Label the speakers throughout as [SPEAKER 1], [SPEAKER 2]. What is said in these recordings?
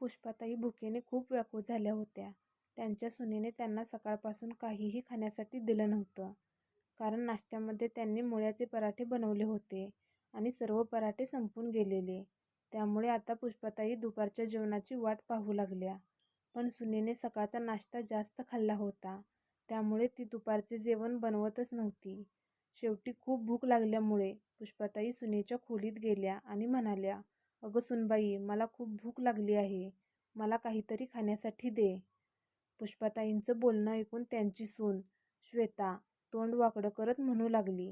[SPEAKER 1] पुष्पाताई भुकेने खूप व्याकुळ झाल्या होत्या. त्यांच्या सुनेने त्यांना सकाळपासून काहीही खाण्यासाठी दिलं नव्हतं. कारण नाश्त्यामध्ये त्यांनी मुळ्याचे पराठे बनवले होते आणि सर्व पराठे संपून गेलेले. त्यामुळे आता पुष्पाताई दुपारच्या जेवणाची वाट पाहू लागल्या. पण सुनेने सकाळचा नाश्ता जास्त खाल्ला होता. त्यामुळे ती दुपारचे जेवण बनवतच नव्हती. शेवटी खूप भूक लागल्यामुळे पुष्पाताई सुनेच्या खोलीत गेल्या आणि म्हणाल्या, "अगं सुनबाई मला खूप भूक लागली आहे. मला काहीतरी खाण्यासाठी दे. " पुष्पाताईंचं बोलणं ऐकून त्यांची सून श्वेता तोंड वाकडं करत म्हणू लागली,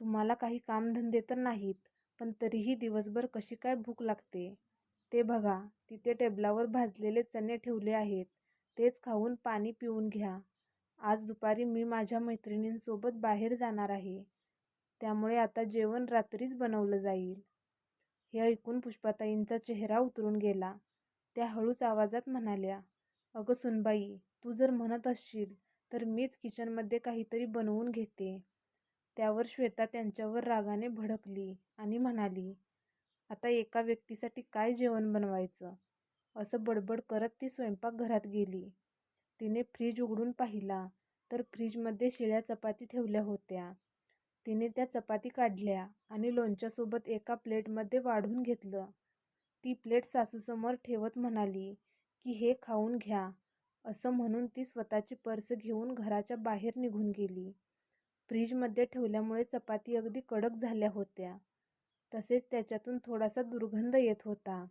[SPEAKER 1] "तुम्हाला काही कामधंदे तर नाहीत, पण तरीही दिवसभर कशी काय भूक लागते? ते बघा, तिथे टेबलावर भाजलेले चणे ठेवले आहेत. तेच खाऊन पाणी पिऊन घ्या. आज दुपारी मी माझ्या मैत्रिणींसोबत बाहेर जाणार आहे. त्यामुळे आता जेवण रात्रीच बनवलं जाईल. " हे ऐकून पुष्पाताईंचा चेहरा उतरून गेला. त्या हळूच आवाजात म्हणाल्या, "अगं सुनबाई तू जर म्हणत असशील तर मीच किचनमध्ये काहीतरी बनवून घेते. " त्यावर श्वेता त्यांच्यावर रागाने भडकली आणि म्हणाली, "आता एका व्यक्तीसाठी काय जेवण बनवायचं? " असं बडबड करत ती स्वयंपाकघरात गेली. तिने फ्रीज उघडून पाहिला तर फ्रीजमध्ये शिळ्या चपाती ठेवल्या होत्या. तिने त्या चपाती काढल्या आणि लोणच्यासोबत एका प्लेटमध्ये वाढून घेतलं. ती प्लेट सासूसमोर ठेवत म्हणाली की हे खाऊन घ्या. असं म्हणून ती स्वतःची पर्स घेऊन घराच्या बाहेर निघून गेली. फ्रीजमध्ये ठेवल्यामुळे चपाती अगदी कडक झाल्या होत्या. तसेच त्याच्यातून थोडासा दुर्गंध येत होता.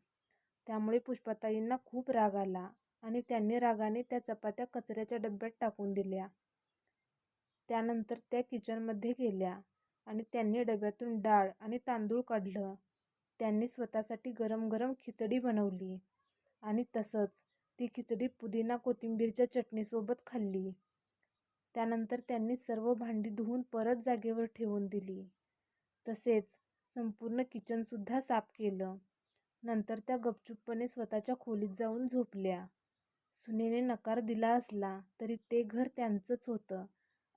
[SPEAKER 1] त्यामुळे पुष्पाताईंना खूप राग आला आणि त्यांनी रागाने त्या चपात्या कचऱ्याच्या डब्यात टाकून दिल्या. त्यानंतर त्या किचनमध्ये गेल्या आणि त्यांनी डब्यातून डाळ आणि तांदूळ काढलं. त्यांनी स्वतःसाठी गरम गरम खिचडी बनवली आणि तसंच ती खिचडी पुदिना कोथिंबीरच्या चटणीसोबत खाल्ली. त्यानंतर त्यांनी सर्व भांडी धुवून परत जागेवर ठेवून दिली. तसेच संपूर्ण किचनसुद्धा साफ केलं. नंतर त्या गपचूपपणे स्वतःच्या खोलीत जाऊन झोपल्या. सुनेने नकार दिला असला तरी ते घर त्यांचंच होतं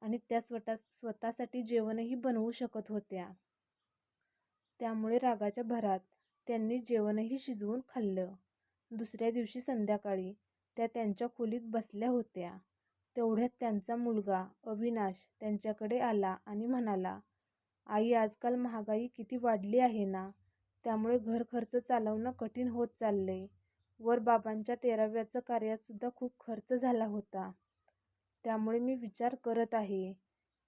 [SPEAKER 1] आणि त्या स्वतःसाठी जेवणही बनवू शकत होत्या. त्यामुळे रागाच्या भरात त्यांनी जेवणही शिजवून खाल्लं. दुसऱ्या दिवशी संध्याकाळी त्या त्यांच्या खोलीत बसल्या होत्या. तेवढ्यात त्यांचा मुलगा अविनाश त्यांच्याकडे आला आणि म्हणाला, "आई, आजकाल महागाई किती वाढली आहे ना, त्यामुळे घर खर्च चालवणं कठीण होत चाललंय. वर बाबांच्या तेराव्याचं कार्यातसुद्धा खूप खर्च झाला होता. त्यामुळे मी विचार करत आहे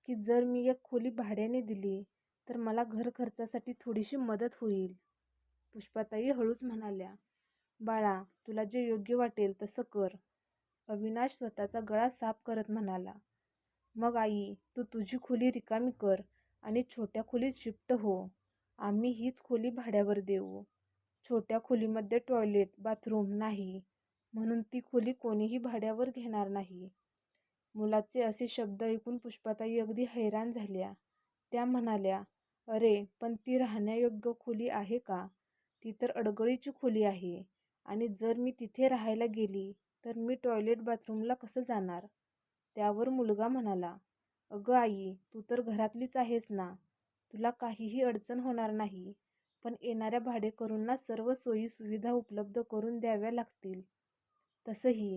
[SPEAKER 1] की जर मी एक खोली भाड्याने दिली तर मला घरखर्चासाठी थोडीशी मदत होईल. " पुष्पाताई हळूच म्हणाल्या, "बाळा, तुला जे योग्य वाटेल तसं कर. " अविनाश स्वतःचा गळा साफ करत म्हणाला, "मग आई, तू तुझी खोली रिकामी कर आणि छोट्या खोलीत शिफ्ट हो. आम्ही हीच खोली भाड्यावर देऊ. छोट्या खोलीमध्ये टॉयलेट, बाथरूम नाही म्हणून ती खोली कोणीही भाड्यावर घेणार नाही. " मुलाचे असे शब्द ऐकून पुष्पाताई अगदी हैराण झाल्या. त्या म्हणाल्या, "अरे, पण ती राहण्यायोग्य खोली आहे का? ती तर अडगळीची खोली आहे आणि जर मी तिथे राहायला गेली तर मी टॉयलेट बाथरूमला कसं जाणार? " त्यावर मुलगा म्हणाला, "अगं आई, तू तर घरातलीच आहेस ना. तुला काहीही अडचण होणार नाही. पण येणाऱ्या भाडेकरूंना सर्व सोयीसुविधा उपलब्ध करून द्याव्या लागतील. तसंही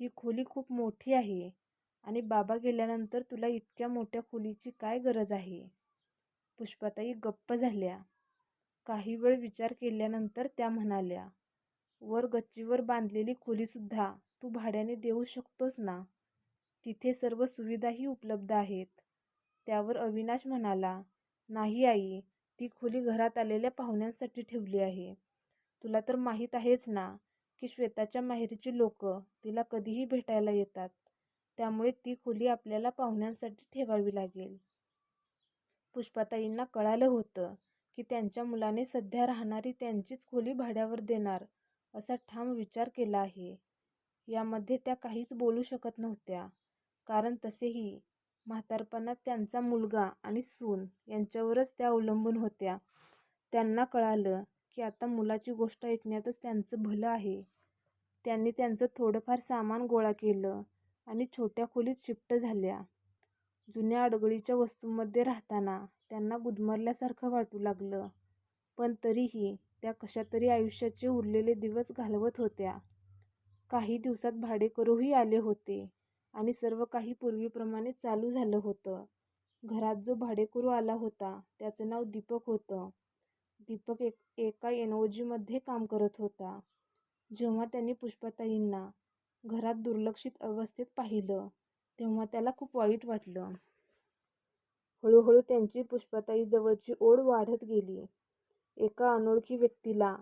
[SPEAKER 1] ही खोली खूप मोठी आहे आणि बाबा गेल्यानंतर तुला इतक्या मोठ्या खोलीची काय गरज आहे? " पुष्पाताई गप्प झाल्या. काही वेळ विचार केल्यानंतर त्या म्हणाल्या, "वर गच्चीवर बांधलेली खोलीसुद्धा तू भाड्याने देऊ शकतोस ना? तिथे सर्व सुविधाही उपलब्ध आहेत. " त्यावर अविनाश म्हणाला, "नाही आई, ती खोली घरात आलेल्या पाहुण्यांसाठी ठेवली आहे. तुला तर माहीत आहेच ना की श्वेताच्या माहेरची लोक तिला कधीही भेटायला येतात. त्यामुळे ती खोली आपल्याला पाहुण्यांसाठी ठेवावी लागेल. " पुष्पाताईंना कळालं होतं की त्यांच्या मुलाने सध्या राहणारी त्यांचीच खोली भाड्यावर देणार असा ठाम विचार केला आहे. यामध्ये त्या काहीच बोलू शकत नव्हत्या. कारण तसेही म्हातारपणात त्यांचा मुलगा आणि सून यांच्यावरच त्या अवलंबून होत्या. त्यांना कळालं की आता मुलाची गोष्ट ऐकण्यातच त्यांचं भलं आहे. त्यांनी त्यांचं थोडंफार सामान गोळा केलं आणि छोट्या खोलीत शिफ्ट झाल्या. जुन्या अडगळीच्या वस्तूंमध्ये राहताना त्यांना गुदमरल्यासारखं वाटू लागलं. पण तरीही त्या कशातरी आयुष्याचे उरलेले दिवस घालवत होत्या. काही दिवसात भाडेकरूही आले होते आणि सर्व काही पूर्वीप्रमाणे चालू झालं होतं. घरात जो भाडेकरू आला होता त्याचं नाव दीपक होतं. दीपक एका एनओजीमध्ये काम करत होता. जेव्हा त्याने पुष्पाताईंना घरात दुर्लक्षित अवस्थेत पाहिलं तेव्हा त्याला खूप वाईट वाटलं. हळूहळू त्यांची पुष्पाताई जवळची ओढ वाढत गेली. एका अनोळखी व्यक्तीला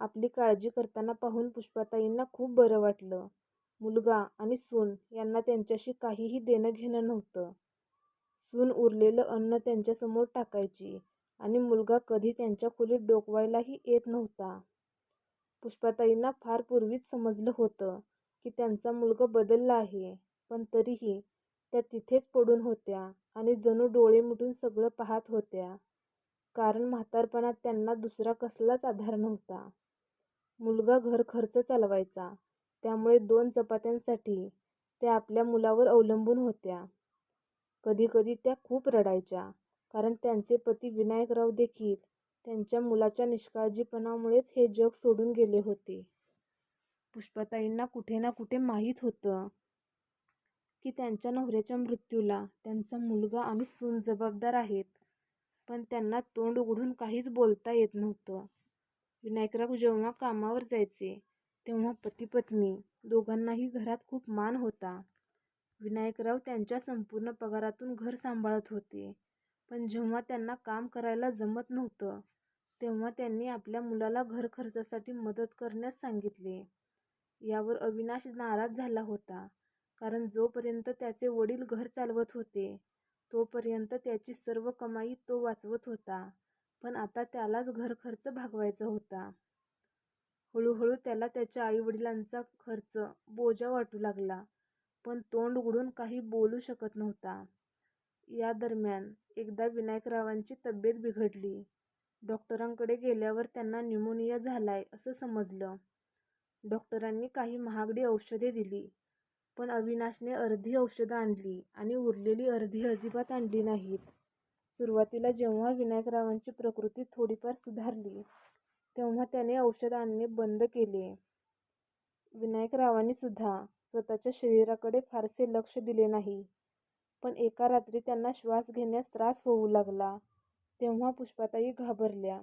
[SPEAKER 1] आपली काळजी करताना पाहून पुष्पाताईंना खूप बरं वाटलं. मुलगा आणि सून यांना त्यांच्याशी काहीही देणंघेणं नव्हतं. सून उरलेलं अन्न त्यांच्यासमोर टाकायची आणि मुलगा कधी त्यांच्या खोलीत डोकवायलाही येत नव्हता. पुष्पाताईंना फार पूर्वीच समजलं होतं की त्यांचा मुलगा बदलला आहे, पण तरीही त्या तिथेच पडून होत्या आणि जणू डोळे मिटून सगळं पाहत होत्या. कारण म्हातारपणात त्यांना दुसरा कसलाच आधार नव्हता. मुलगा घरखर्च चालवायचा, त्यामुळे दोन चपात्यांसाठी त्या आपल्या मुलावर अवलंबून होत्या. कधीकधी त्या खूप रडायच्या, कारण त्यांचे पती विनायकराव देखील त्यांच्या मुलाच्या निष्काळजीपणामुळेच हे जग सोडून गेले होते. पुष्पाताईंना कुठे ना कुठे माहीत होतं की त्यांच्या नवऱ्याच्या मृत्यूला त्यांचा मुलगा आणि सून जबाबदार आहेत, पण त्यांना तोंड उघडून काहीच बोलता येत नव्हतं. विनायकराव जेव्हा कामावर जायचे तेव्हा पती-पत्नी दोघांनाही घरात खूप मान होता. विनायकराव त्यांच्या संपूर्ण पगारातून घर सांभाळत होते, पण जेव्हा त्यांना काम करायला जमत नव्हतं तेव्हा त्यांनी आपल्या मुलाला घरखर्चासाठी मदत करण्यास सांगितले. यावर अविनाश नाराज झाला होता, कारण जोपर्यंत त्याचे वडील घर चालवत होते तोपर्यंत त्याची सर्व कमाई तो वाचवत होता, पण आता त्यालाच घरखर्च भागवायचा होता. हळूहळू त्याला त्याच्या आईवडिलांचा खर्च बोजा वाटू लागला, पण तोंड उघडून काही बोलू शकत नव्हता. या दरम्यान एकदा विनायकरावांची तब्येत बिघडली. डॉक्टरांकडे गेल्यावर त्यांना न्यूमोनिया झालाय असं समजलं. डॉक्टरांनी काही महागडी औषधे दिली, पण अविनाशने अर्धी औषधं आणली आणि उरलेली अर्धी अजिबात आणली नाहीत. सुरुवातीला जेव्हा विनायकरावांची प्रकृती थोडीफार सुधारली तेव्हा त्याने औषधं आणणे बंद केले. विनायकरावांनीसुद्धा स्वतःच्या शरीराकडे फारसे लक्ष दिले नाही, पण एका रात्री त्यांना श्वास घेण्यास त्रास होऊ लागला तेव्हा पुष्पाताई घाबरल्या.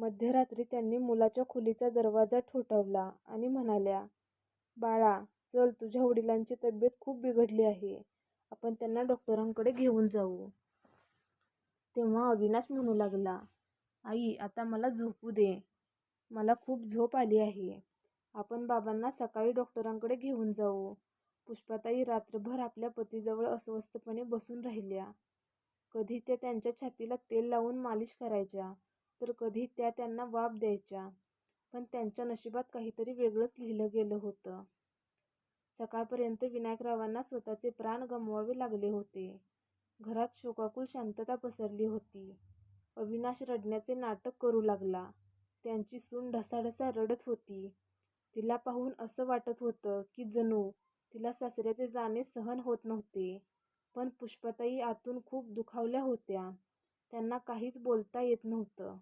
[SPEAKER 1] मध्यरात्री त्यांनी मुलाच्या खोलीचा दरवाजा ठोठावला आणि म्हणाल्या, "बाळा, चल तुझ्या वडिलांची तब्येत खूप बिघडली आहे, आपण त्यांना डॉक्टरांकडे घेऊन जाऊ. तेव्हा अविनाश म्हणू लागला, "आई, आता मला झोपू दे. मला खूप झोप आली आहे. आपण बाबांना सकाळी डॉक्टरांकडे घेऊन जाऊ. पुष्पाताई रात्रभर आपल्या पतीजवळ अस्वस्थपणे बसून राहिल्या. कधी त्या त्यांच्या छातीला तेल लावून मालिश करायच्या, तर कधी त्या त्यांना वाफ द्यायच्या, पण त्यांच्या नशिबात काहीतरी वेगळंच लिहिलं गेलं होतं. सकाळपर्यंत विनायकरावांना स्वतःचे प्राण गमवावे लागले होते. घरात शोकाकुल शांतता पसरली होती. अविनाश रडण्याचे नाटक करू लागला. त्यांची सून ढसाढसा रडत होती. तिला पाहून असं वाटत होतं की जणू तिला सासऱ्याचे जाणे सहन होत नव्हते, पण पुष्पाताई आतून खूप दुखावल्या होत्या. त्यांना काहीच बोलता येत नव्हतं.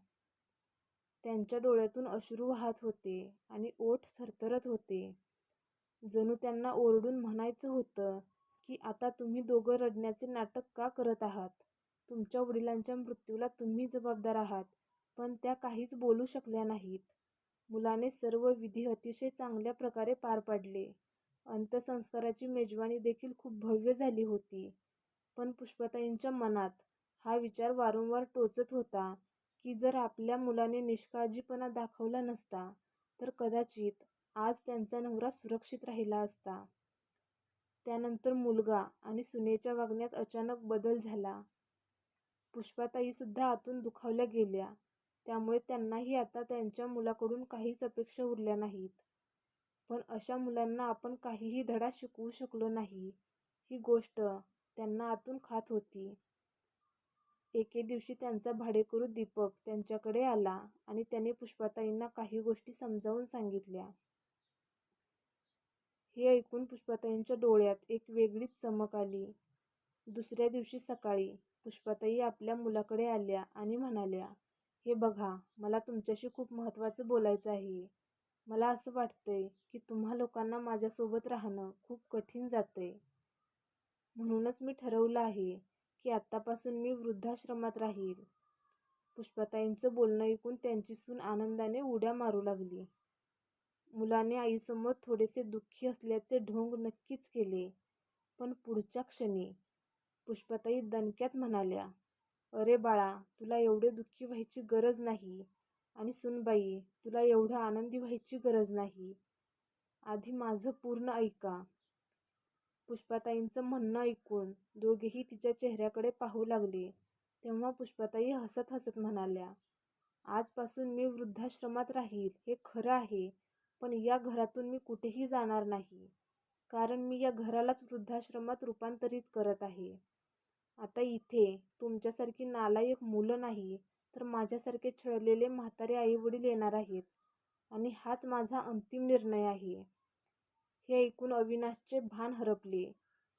[SPEAKER 1] त्यांच्या डोळ्यातून अश्रू वाहत होते आणि ओठ थरथरत होते. जणू त्यांना ओरडून म्हणायचं होतं की आता तुम्ही दोघं रडण्याचे नाटक का करत आहात? तुमच्या वडिलांच्या मृत्यूला तुम्ही जबाबदार आहात. पण त्या काहीच बोलू शकल्या नाहीत. मुलाने सर्व विधी अतिशय चांगल्या प्रकारे पार पाडले. अंत्यसंस्काराची मेजवानी देखील खूप भव्य झाली होती, पण पुष्पाताईंच्या मनात हा विचार वारंवार टोचत होता की जर आपल्या मुलाने निष्काळजीपणा दाखवला नसता तर कदाचित आज त्यांचा नवरा सुरक्षित राहिला असता. त्यानंतर मुलगा आणि सुनेच्या वागण्यात अचानक बदल झाला. पुष्पाताईसुद्धा आतून दुखावल्या गेल्या. त्यामुळे त्यांनाही आता त्यांच्या मुलाकडून काहीच अपेक्षा उरल्या नाहीत. पण अशा मुलांना आपण काहीही धडा शिकवू शकलो नाही, ही गोष्ट त्यांना आतून खात होती. एके दिवशी त्यांचा भाडेकरू दीपक त्यांच्याकडे आला आणि त्याने पुष्पाताईंना काही गोष्टी समजावून सांगितल्या. हे ऐकून पुष्पाताईंच्या डोळ्यात एक वेगळीच चमक आली. दुसऱ्या दिवशी सकाळी पुष्पाताई आपल्या मुलाकडे आल्या आणि म्हणाल्या, हे बघा मला तुमच्याशी खूप महत्त्वाचं बोलायचं आहे मला असं वाटतंय की तुम्हा लोकांना माझ्यासोबत राहणं खूप कठीण जातंय म्हणूनच मी ठरवलं आहे की आत्तापासून मी वृद्धाश्रमात राहील. पुष्पाताईंचं बोलणं ऐकून त्यांची सून आनंदाने उड्या मारू लागली. मुलाने आईसमोर थोडेसे दुःखी असल्याचे ढोंग नक्कीच केले पण पुढच्या क्षणी पुष्पाताई दणक्यात म्हणाल्या अरे बाळा तुला एवढे दुःखी व्हायची गरज नाही आणि सुनबाई तुला एवढं आनंदी व्हायची गरज नाही. आधी माझं पूर्ण ऐका. पुष्पाताईंचं म्हणणं ऐकून दोघेही तिच्या चेहऱ्याकडे पाहू लागले. तेव्हा पुष्पाताई हसत हसत म्हणाल्या आजपासून मी वृद्धाश्रमात राहील हे खरं आहे पण या घरातून मी कुठेही जाणार नाही कारण मी या घरालाच वृद्धाश्रमात रूपांतरित करत आहे. आता इथे तुमच्यासारखी नालायक मुलं नाही तर माझ्यासारखे छळलेले म्हातारे आईवडील येणार आहेत आणि हाच माझा अंतिम निर्णय आहे. हे ऐकून अविनाशचे भान हरपले.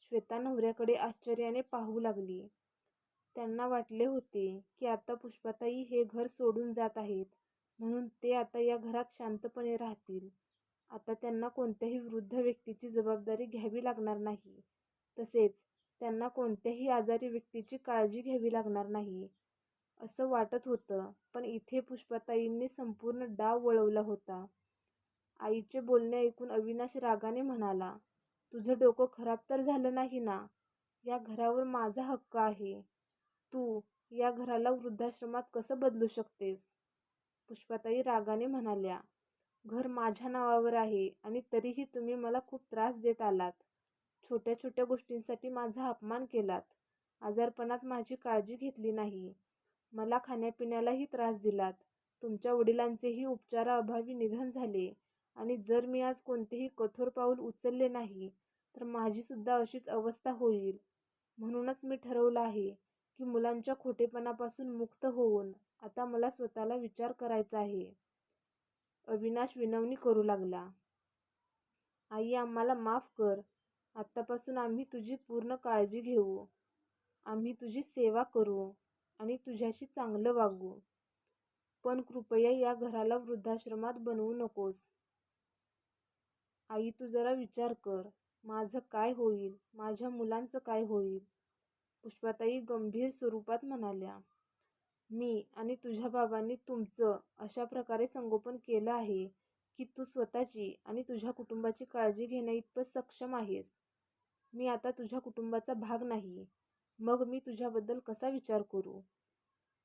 [SPEAKER 1] श्वेता नवऱ्याकडे आश्चर्याने पाहू लागली. त्यांना वाटले होते की आता पुष्पाताई हे घर सोडून जात आहेत म्हणून ते आता या घरात शांतपणे राहतील. आता त्यांना कोणत्याही वृद्ध व्यक्तीची जबाबदारी घ्यावी लागणार नाही. तसेच त्यांना कोणत्याही आजारी व्यक्तीची काळजी घ्यावी लागणार नाही. असं वाटत होतं पण इथे पुष्पाताईंनी संपूर्ण डाव वळवला होता. आईचे बोलणे ऐकून अविनाश रागाने म्हणाला तुझं डोकं खराब तर झालं नाही ना? या घरावर माझा हक्क आहे. तू या घराला वृद्धाश्रमात कसं बदलू शकतेस? पुष्पाताई रागाने म्हणाल्या घर माझ्या नावावर आहे आणि तरीही तुम्ही मला खूप त्रास देत आलात. छोट्या छोट्या गोष्टींसाठी माझा अपमान केलात. आजारपणात माझी काळजी घेतली नाही. मला खाण्यापिण्यालाही त्रास दिलात. तुमच्या वडिलांचेही उपचाराअभावी निधन झाले. आणि जर मी आज कोणतेही कठोर पाऊल उचलले नाही तर माझीसुद्धा अशीच अवस्था होईल. म्हणूनच मी ठरवलं आहे की मुलांच्या खोटेपणापासून मुक्त होऊन आता मला स्वतःला विचार करायचा आहे. अविनाश विनवणी करू लागला. आई आम्हाला माफ कर. आत्तापासून आम्ही तुझी पूर्ण काळजी घेऊ. आम्ही तुझी सेवा करू आणि तुझ्याशी चांगलं वागू. पण कृपया या घराला वृद्धाश्रमात बनवू नकोस. आई तू जरा विचार कर. माझं काय होईल? माझ्या मुलांचं काय होईल? पुष्पाताई गंभीर स्वरूपात म्हणाल्या. मी आणि तुझ्या बाबांनी तुमचं अशा प्रकारे संगोपन केलं आहे की तू स्वतःची आणि तुझ्या कुटुंबाची काळजी घेण्याइतपत सक्षम आहेस. मी आता तुझ्या कुटुंबाचा भाग नाही. मग मी तुझ्याबद्दल कसा विचार करू?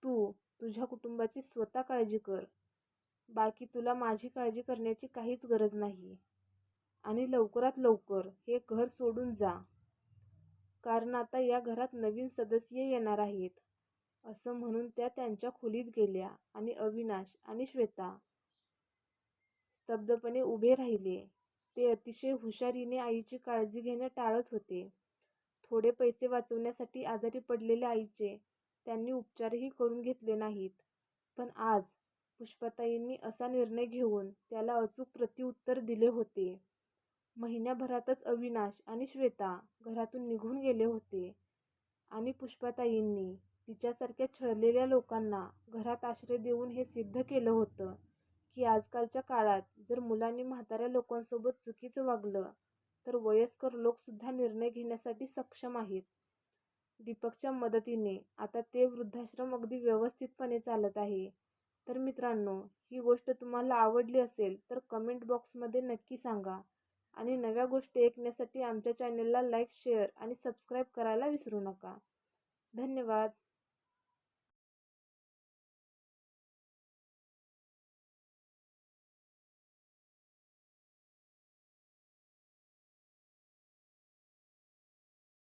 [SPEAKER 1] तू तुझ्या कुटुंबाची स्वतः काळजी कर. बाकी तुला माझी काळजी करण्याची काहीच गरज नाही. आणि लवकरात लवकर हे घर सोडून जा. कारण आता या घरात नवीन सदस्य येणार आहेत असं म्हणून त्या त्यांच्या खोलीत गेल्या आणि अविनाश आणि श्वेता स्तब्धपणे उभे राहिले. ते अतिशय हुशारीने आईची काळजी घेणं टाळत होते. थोडे पैसे वाचवण्यासाठी आजारी पडलेल्या आईचे त्यांनी उपचारही करून घेतले नाहीत. पण आज पुष्पाताईंनी असा निर्णय घेऊन त्याला अचूक प्रत्युत्तर दिले होते. महिन्याभरातच अविनाश आणि श्वेता घरातून निघून गेले होते. आणि पुष्पाताईंनी तिच्यासारख्या छळलेल्या लोकांना घरात आश्रय देऊन हे सिद्ध केलं होतं की आजकालच्या काळात जर मुलांनी म्हाताऱ्या लोकांसोबत चुकीचं वागलं तर वयस्कर लोकसुद्धा निर्णय घेण्यासाठी सक्षम आहेत. दीपकच्या मदतीने आता ते वृद्धाश्रम अगदी व्यवस्थितपणे चालत आहे. तर मित्रांनो ही गोष्ट तुम्हाला आवडली असेल तर कमेंट बॉक्समध्ये नक्की सांगा. आणि नव्या गोष्टी ऐकण्यासाठी आमच्या चॅनलला लाईक शेअर आणि सबस्क्राईब करायला विसरू नका. धन्यवाद.